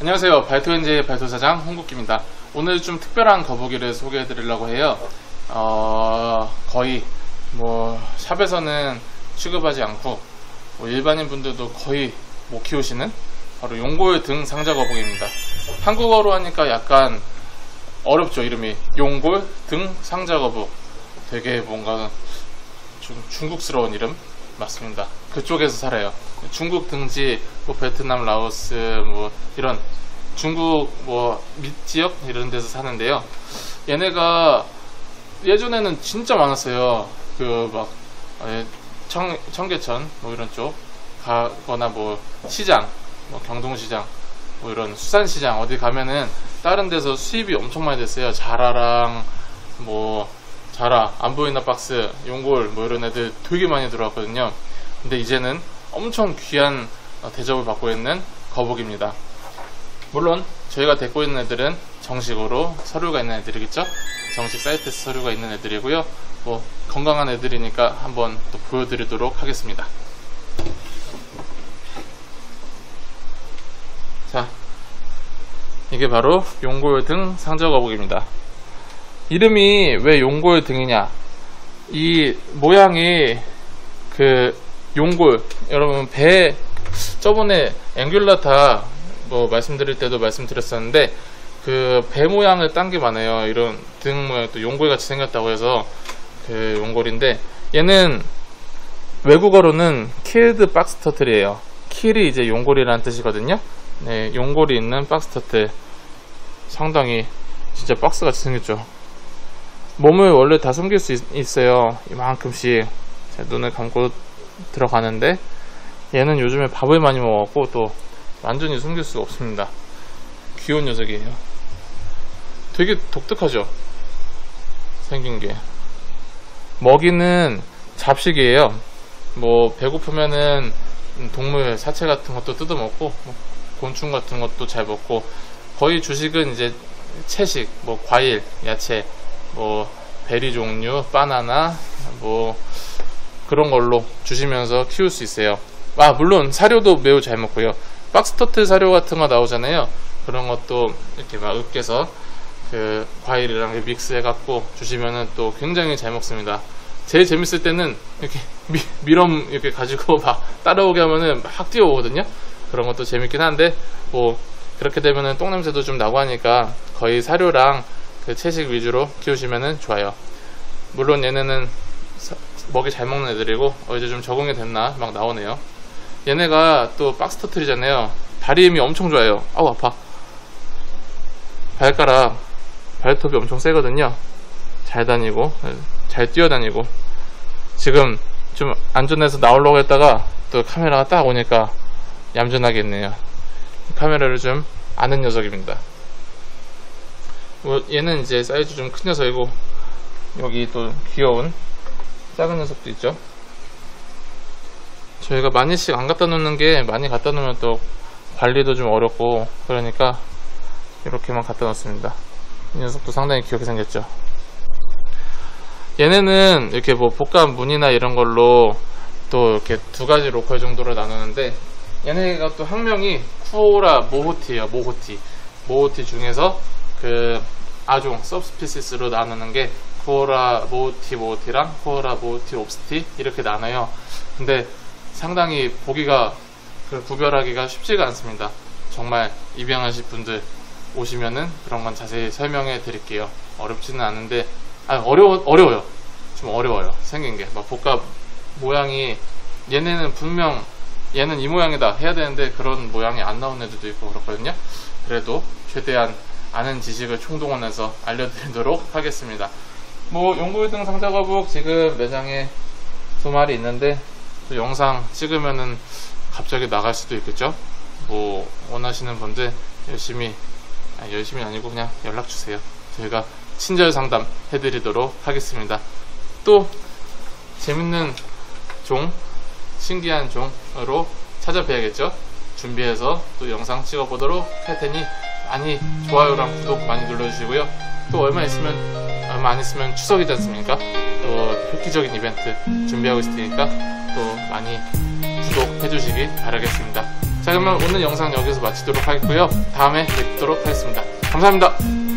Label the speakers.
Speaker 1: 안녕하세요. 발토엔제의 발토사장 홍국기입니다. 오늘 좀 특별한 거북이를 소개해 드리려고 해요. 어, 거의 뭐 샵에서는 취급하지 않고 뭐 일반인 분들도 거의 못 키우시는 바로 용골 등 상자 거북이입니다. 한국어로 하니까 약간 어렵죠 이름이 용골 등 상자 거북 되게 뭔가 좀 중국스러운 이름 맞습니다. 그쪽에서 살아요. 중국 등지, 뭐 베트남, 라오스, 뭐 이런 중국 뭐 밑지역 이런 데서 사는데요. 얘네가 예전에는 진짜 많았어요. 그 막 청, 청계천 뭐 이런 쪽 가거나 뭐 시장, 뭐 경동시장, 뭐 이런 수산시장 어디 가면은 다른 데서 수입이 엄청 많이 됐어요. 자라랑 뭐 자라, 안 보이나 박스, 용골 뭐 이런 애들 되게 많이 들어왔거든요. 근데 이제는 엄청 귀한 어, 대접을 받고 있는 거북입니다. 물론 저희가 데리고 있는 애들은 정식으로 서류가 있는 애들이겠죠? 정식 사이트에서 서류가 있는 애들이고요. 뭐 건강한 애들이니까 한번 또 보여드리도록 하겠습니다. 자, 이게 바로 용골 등 상자 거북입니다. 이름이 왜 용골 등이냐? 이 모양이 그 용골 여러분 배 저번에 앵귤라타 뭐 말씀드릴 때도 말씀드렸었는데 그 배 모양을 딴 게 많아요. 이런 등 모양 또 용골 같이 생겼다고 해서 그 용골인데 얘는 외국어로는 킬드 박스 터틀이에요. 킬이 이제 용골이라는 뜻이거든요. 네, 용골이 있는 박스 터틀 상당히 진짜 박스 같이 생겼죠. 몸을 원래 다 숨길 수 있, 어요 이만큼씩 제 눈을 감고 들어가는데 얘는 요즘에 밥을 많이 먹었고 또 완전히 숨길 수가 없습니다. 귀여운 녀석이에요. 되게 독특하죠? 생긴 게. 먹이는 잡식이에요. 뭐 배고프면은 동물 사체 같은 것도 뜯어먹고 뭐 곤충 같은 것도 잘 먹고 거의 주식은 이제 채식, 뭐 과일, 야채, 뭐 베리 종류, 바나나, 뭐 그런 걸로 주시면서 키울 수 있어요. 아 물론 사료도 매우 잘 먹고요. 박스터틀 사료 같은 거 나오잖아요. 그런 것도 이렇게 막 으깨서 그 과일이랑 믹스해 갖고 주시면은 또 굉장히 잘 먹습니다. 제일 재밌을 때는 이렇게 미, 미럼 이렇게 가지고 막 따라오게 하면은 막 뛰어오거든요. 그런 것도 재밌긴 한데 뭐 그렇게 되면은 똥 냄새도 좀 나고 하니까 거의 사료랑 그 채식 위주로 키우시면은 좋아요. 물론 얘네는 사, 먹이 잘 먹는 애들이고 어 이제 좀 적응이 됐나 막 나오네요. 얘네가 또 박스 터트리잖아요. 다리 힘이 엄청 좋아요. 아우 아파. 발가락 발톱이 엄청 세거든요. 잘 다니고 잘 뛰어다니고 지금 좀 안전해서 나오려고 했다가 또 카메라가 딱 오니까 얌전하게 있네요. 카메라를 좀 아는 녀석입니다. 뭐 얘는 이제 사이즈 좀 큰 녀석이고 여기 또 귀여운 작은 녀석도 있죠. 저희가 많이씩 안 갖다 놓는 게 많이 갖다 놓으면 또 관리도 좀 어렵고 그러니까 이렇게만 갖다 놓습니다. 이 녀석도 상당히 귀엽게 생겼죠. 얘네는 이렇게 뭐 복합 무늬나 이런 걸로 또 이렇게 두 가지 로컬 정도로 나누는데 얘네가 또 학명이 쿠오라 모호티예요. 모호티. 모호티 중에서 그 아종 서브스피시스로 나누는 게 쿠오라 모호티 모호티랑 쿠오라 모호티 옵스티 이렇게 나눠요. 근데 상당히 보기가 그 구별하기가 쉽지가 않습니다. 정말 입양하실 분들 오시면은 그런 건 자세히 설명해 드릴게요. 어렵지는 않은데 아 어려워 어려워요. 좀 어려워요. 생긴 게 막 복합 모양이 얘네는 분명 얘는 이 모양이다 해야 되는데 그런 모양이 안 나오는 애들도 있고 그렇거든요. 그래도 최대한 아는 지식을 총동원해서 알려드리도록 하겠습니다. 뭐 용골등 상자거북 지금 매장에 두 마리 있는데 또 영상 찍으면은 갑자기 나갈 수도 있겠죠. 뭐 원하시는 분들 열심히 아니, 열심히 아니고 그냥 연락 주세요. 저희가 친절 상담 해드리도록 하겠습니다. 또 재밌는 종, 신기한 종으로 찾아뵈야겠죠. 준비해서 또 영상 찍어보도록 할 테니 많이 좋아요랑 구독 많이 눌러주시고요. 또 얼마 있으면 얼마 안 있으면 추석이지 않습니까? 또 획기적인 이벤트 준비하고 있을 테니까 또 많이 구독해주시기 바라겠습니다. 자 그러면 오늘 영상 여기서 마치도록 하겠고요. 다음에 뵙도록 하겠습니다. 감사합니다.